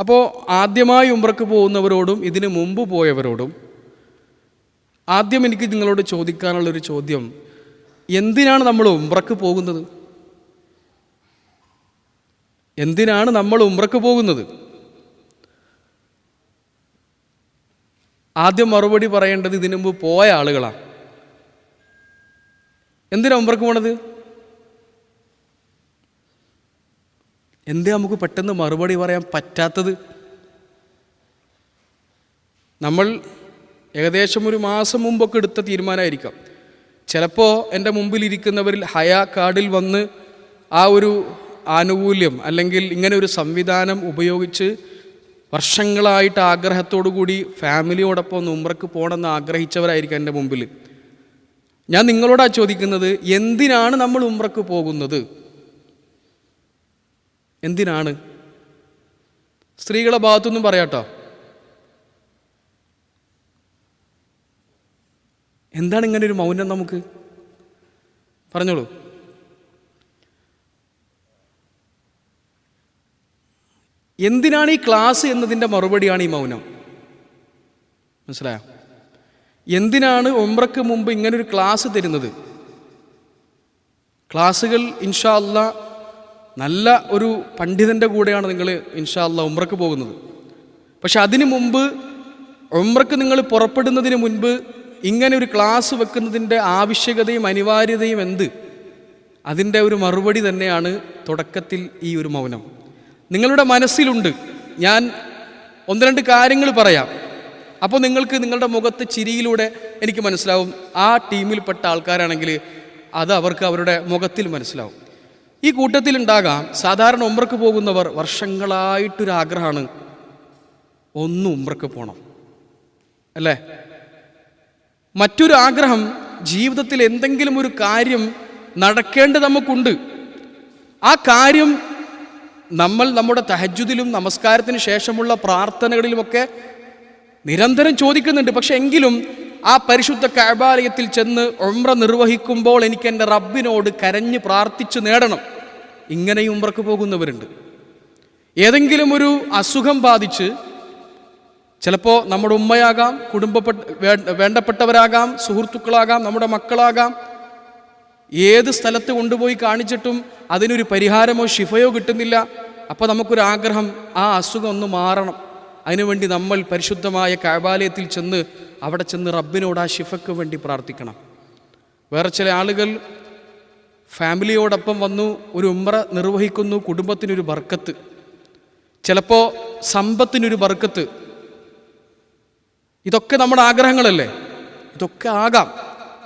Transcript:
അപ്പോൾ ആദ്യമായി ഉംറക്ക് പോകുന്നവരോടും ഇതിനു മുമ്പ് പോയവരോടും ആദ്യം എനിക്ക് നിങ്ങളോട് ചോദിക്കാനുള്ളൊരു ചോദ്യം എന്തിനാണ് നമ്മൾ ഉംറക്ക് പോകുന്നത്? എന്തിനാണ് നമ്മൾ ഉംറക്ക് പോകുന്നത്? ആദ്യം മറുപടി പറയേണ്ടത് ഇതിനു മുമ്പ് പോയ ആളുകളാണ് എന്തിനാ ഉംറക്ക് പോണത്? എന്തേ നമുക്ക് പെട്ടെന്ന് മറുപടി പറയാൻ പറ്റാത്തത്? നമ്മൾ ഏകദേശം ഒരു മാസം മുമ്പൊക്കെ എടുത്ത തീരുമാനമായിരിക്കാം. ചിലപ്പോൾ എന്റെ മുമ്പിലിരിക്കുന്നവരിൽ ഹയാ കാർഡിൽ വന്ന് ആ ഒരു ആനുകൂല്യം അല്ലെങ്കിൽ ഇങ്ങനെ ഒരു സംവിധാനം ഉപയോഗിച്ച് വർഷങ്ങളായിട്ട് ആഗ്രഹത്തോടു കൂടി ഫാമിലിയോടൊപ്പം ഒന്ന് ഉമ്രക്ക് പോകണമെന്ന് ആഗ്രഹിച്ചവരായിരിക്കും എന്റെ മുമ്പിൽ ഞാൻ നിങ്ങളോടാണ് ചോദിക്കുന്നത് എന്തിനാണ് നമ്മൾ ഉമ്രക്ക് പോകുന്നത്? എന്തിനാണ്? സ്ത്രീകളെ ഭാഗത്തൊന്നും പറയാട്ടോ. എന്താണ് ഇങ്ങനെ ഒരു മൗനം നമുക്ക്? പറഞ്ഞോളൂ. എന്തിനാണ് ഈ ക്ലാസ് എന്നതിന്റെ മറുപടിയാണ് ഈ മൗനം? മനസ്സിലായോ? എന്തിനാണ് ഒമ്പ്രക്ക് മുമ്പ് ഇങ്ങനൊരു ക്ലാസ് തരുന്നത്? ക്ലാസ്സുകൾ ഇൻഷാ അല്ല നല്ല ഒരു പണ്ഡിതന്റെ കൂടെയാണ് നിങ്ങൾ ഇൻഷാ അല്ല ഉമ്രക്ക് പോകുന്നത്. പക്ഷെ അതിനു മുമ്പ് ഉമ്രക്ക് നിങ്ങൾ പുറപ്പെടുന്നതിന് മുൻപ് ഇങ്ങനെ ഒരു ക്ലാസ് വെക്കുന്നതിന്റെ ആവശ്യകതയും അനിവാര്യതയും എന്ത്? അതിന്റെ ഒരു മറുപടി തന്നെയാണ് തുടക്കത്തിൽ ഈ ഒരു മൗനം. നിങ്ങളുടെ മനസ്സിലുണ്ട് ഞാൻ ഒന്ന് രണ്ട് കാര്യങ്ങൾ പറയാം. അപ്പോൾ നിങ്ങൾക്ക് നിങ്ങളുടെ മുഖത്ത് ചിരിയിലൂടെ എനിക്ക് മനസ്സിലാവും. ആ ടീമിൽപ്പെട്ട ആൾക്കാരാണെങ്കിൽ അത് അവർക്ക് അവരുടെ മുഖത്തിൽ മനസ്സിലാവും. ഈ കൂട്ടത്തിലുണ്ടാകാം. സാധാരണ ഉമ്രക്ക് പോകുന്നവർ വർഷങ്ങളായിട്ടൊരാഗ്രഹമാണ്. ഒന്ന് ഉമ്രക്ക് പോകണം അല്ലേ? മറ്റൊരു ആഗ്രഹം ജീവിതത്തിൽ എന്തെങ്കിലും ഒരു കാര്യം നടക്കേണ്ടത് നമുക്കുണ്ട്. ആ കാര്യം നമ്മൾ നമ്മുടെ തഹജുദിലും നമസ്കാരത്തിന് ശേഷമുള്ള പ്രാർത്ഥനകളിലുമൊക്കെ നിരന്തരം ചോദിക്കുന്നുണ്ട്. പക്ഷെ എങ്കിലും ആ പരിശുദ്ധ കഴബാലയത്തിൽ ചെന്ന് ഒമ്ര നിർവഹിക്കുമ്പോൾ എനിക്ക് എന്റെ റബ്ബിനോട് കരഞ്ഞ് പ്രാർത്ഥിച്ച് നേടണം. ഇങ്ങനെ ഉംറക്ക് പോകുന്നവരുണ്ട്. ഏതെങ്കിലും ഒരു അസുഖം ബാധിച്ച് ചിലപ്പോൾ നമ്മുടെ ഉമ്മയാകാം കുടുംബപ്പെട്ട വേണ്ടപ്പെട്ടവരാകാം സുഹൃത്തുക്കളാകാം നമ്മുടെ മക്കളാകാം. ഏത് സ്ഥലത്ത് കൊണ്ടുപോയി കാണിച്ചിട്ടും അതിനൊരു പരിഹാരമോ ശിഫയോ കിട്ടുന്നില്ല. അപ്പോൾ നമുക്കൊരാഗ്രഹം ആ അസുഖം ഒന്ന് മാറണം. അതിനുവേണ്ടി നമ്മൾ പരിശുദ്ധമായ കാബാലയത്തിൽ ചെന്ന് അവിടെ ചെന്ന് റബ്ബിനോട് ആ ശിഫയ്ക്ക് വേണ്ടി പ്രാർത്ഥിക്കണം. വേറെ ചില ആളുകൾ ഫാമിലിയോടൊപ്പം വന്നു ഒരു ഉമ്ര നിർവഹിക്കുന്നു കുടുംബത്തിനൊരു ബർക്കത്ത്. ചിലപ്പോൾ സമ്പത്തിനൊരു ബർക്കത്ത്. ഇതൊക്കെ നമ്മുടെ ആഗ്രഹങ്ങളല്ലേ? ഇതൊക്കെ ആകാം.